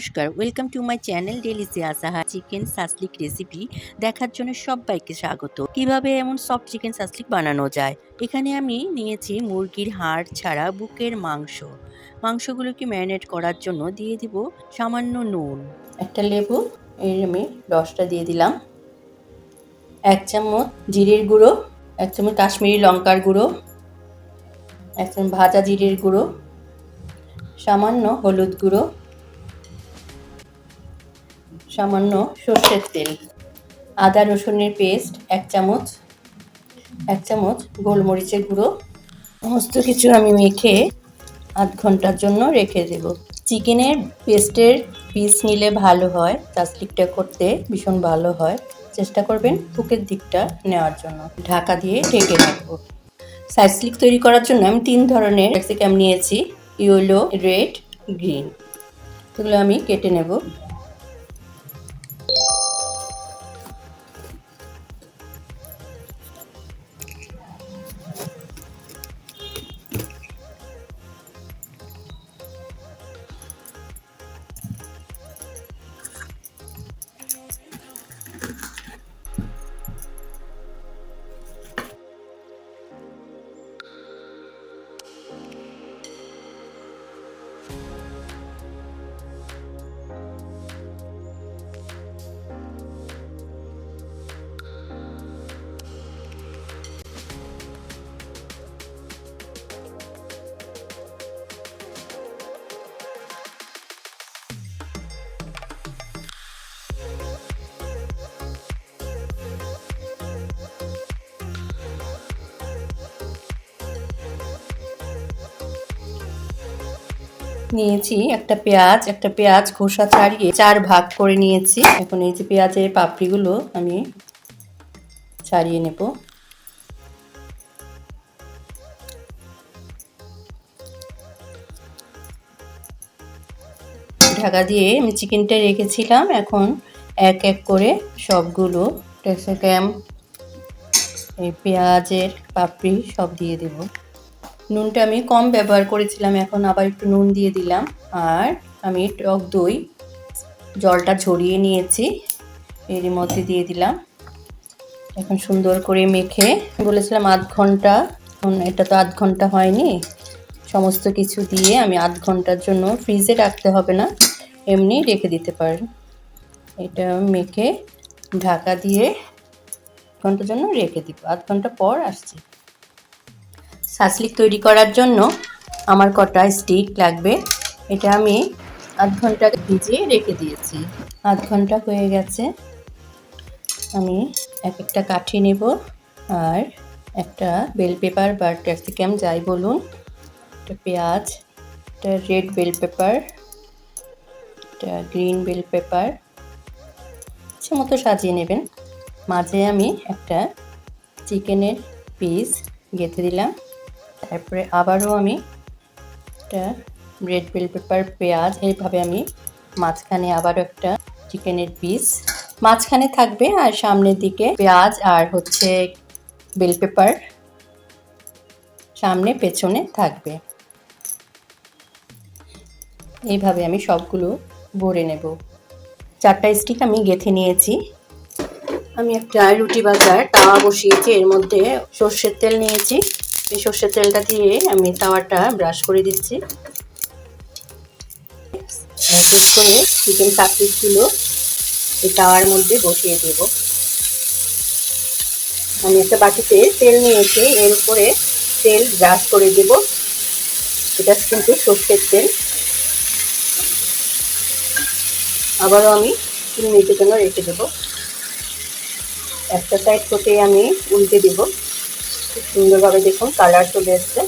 নমস্কার welcome to my channel daily Siyasaha chicken shashlik recipe দেখার জন্য সবাইকে স্বাগত। কীভাবে এমন সফট চিকেন সাসলিক বানানো যায়? এখানে আমি নিয়েছি মুরগির হাড় ছাড়া বুকের মাংস। মাংসগুলোকে ম্যারিনেট করার জন্য দিয়ে দিব সামান্য নুন। একটা লেবু, এর আমি রসটা দিয়ে দিলাম। এক চামচ জিরের গুঁড়ো, এক চামচ কাশ্মীরি লঙ্কার গুঁড়ো, এক চামচ ভাজা জিরের গুঁড়ো, সামান্য হলুদ গুঁড়ো সামান্য সর্ষের তেল। আদা, রসুনের পেস্ট, এক চামচ এক চামচ গোলমরিচের গুঁড়ো। সমস্ত কিছু আমি মেখে আধ ঘণ্টার জন্য রেখে দেব। চিকেনের পেস্টের পিস নিলে ভালো হয় চাসলিকটা করতে ভীষণ ভালো হয়। চেষ্টা করবেন বুকের দিকটা নেওয়ার জন্য। ঢাকা দিয়ে ঢেকে রাখব। সাইসলিক তৈরি করার জন্য আমি তিন ধরনের ক্যাপসিকাম নিয়েছি, ইয়েলো, রেড, গ্রিন। এগুলো আমি কেটে নেব। নিয়েছি, একটা পেঁয়াজ একটা পেঁয়াজ খোসা ছাড়িয়ে চার ভাগ করে নিয়েছি। এখন এই যে পেঁয়াজের পাপড়িগুলো আমি ছাড়িয়ে নেব। ঢাকা দিয়ে আমি চিকেনটা রেখেছিলাম। এখন এক এক করে সবগুলো ক্যাপসিকাম এই পেঁয়াজের পাপড়ি সব দিয়ে দেবো। নুনটা আমি কম ব্যবহার করেছিলাম, এখন আবার একটু নুন দিয়ে দিলাম। আর আমি টক দই জলটা ঝরিয়ে নিয়েছি, এর মধ্যে দিয়ে দিলাম। এখন সুন্দর করে মেখে, বলেছিলাম আধ ঘণ্টা এটা তো আধ ঘণ্টা হয়নি, সমস্ত কিছু দিয়ে আমি আধ ঘণ্টার জন্য ফ্রিজে রাখতে হবে না, এমনি রেখে দিতে পারেন এটা মেখে ঢাকা দিয়ে ঘণ্টার জন্য রেখে দিব। আধ ঘণ্টা পর আসছি। সাসলিক তৈরি করার জন্য আমার কটা স্টিক লাগবে। এটা আমি আধ ঘণ্টা ভিজিয়ে রেখে দিয়েছি। আধ ঘণ্টা হয়ে গেছে। আমি এক একটা কাঠি নেব আর একটা বেল পেপার বা ক্যাপসিকাম যাই বলুন, একটা পেঁয়াজ, একটা রেড বেল পেপার, একটা গ্রিন বেল পেপার, ইচ্ছে মতো সাজিয়ে নেবেন। মাঝে আমি একটা চিকেনের পিস গেঁথে দিলাম। তারপরে আবারও আমি একটা রেড বেল পেপার পেঁয়াজ, এইভাবে আমি মাঝখানে আবারও একটা চিকেনের পিস মাঝখানে থাকবে আর সামনের দিকে পেঁয়াজ আর হচ্ছে বেল পেপার সামনে পেছনে থাকবে। এইভাবে আমি সবগুলো ভরে নেব। চারটা স্টিক আমি গেঁথে নিয়েছি। আমি একটা রুটি বাজার তাওয়া বসিয়েছি, এর মধ্যে সর্ষের তেল নিয়েছি। এই সর্ষের তেলটা দিয়ে আমি তাওয়াটা ব্রাশ করে দিচ্ছি। এক করে চিকেন কাটলিটগুলো এই তাওয়ার মধ্যে বসিয়ে দেব। আমি একটা বাটিতে তেল নিয়েছি, এর উপরে তেল ব্রাশ করে দেব। এটা কিন্তু সর্ষের তেল। আবারও আমি তিন মিনিটের জন্য রেখে দেবো। একটা সাইড থেকে আমি উল্টে দেবো। খুব সুন্দরভাবে দেখুন কালার চলে এসছে।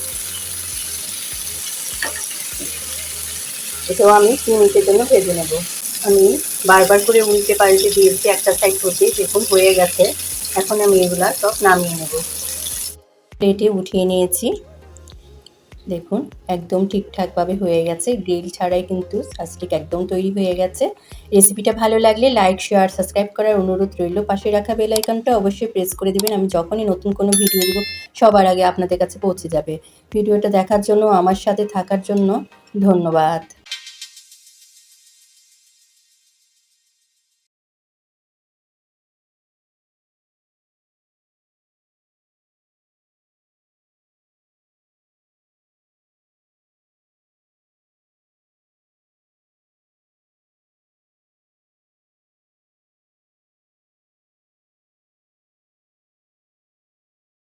এটাও আমি তিন মিনিটের জন্য ভেজে নেব। আমি বারবার করে উল্টে পাল্টে দিয়েছি, একটা সাইড হতে দেখুন হয়ে গেছে। এখন আমি এগুলা সব নামিয়ে নেব। প্লেটে উঠিয়ে নিয়েছি। দেখুন, একদম ঠিকঠাকভাবে হয়ে গেছে। গ্রিল ছাড়াই কিন্তু সাসটিক একদম তৈরি হয়ে গেছে। রেসিপিটা ভালো লাগলে লাইক, শেয়ার, সাবস্ক্রাইব করার অনুরোধ রইল। পাশে রাখা বেল আইকনটা অবশ্যই প্রেস করে দেবেন। আমি যখনই নতুন কোনো ভিডিও দেবো, সবার আগে আপনাদের কাছে পৌঁছে যাবে। ভিডিওটা দেখার জন্য, আমার সাথে থাকার জন্য ধন্যবাদ।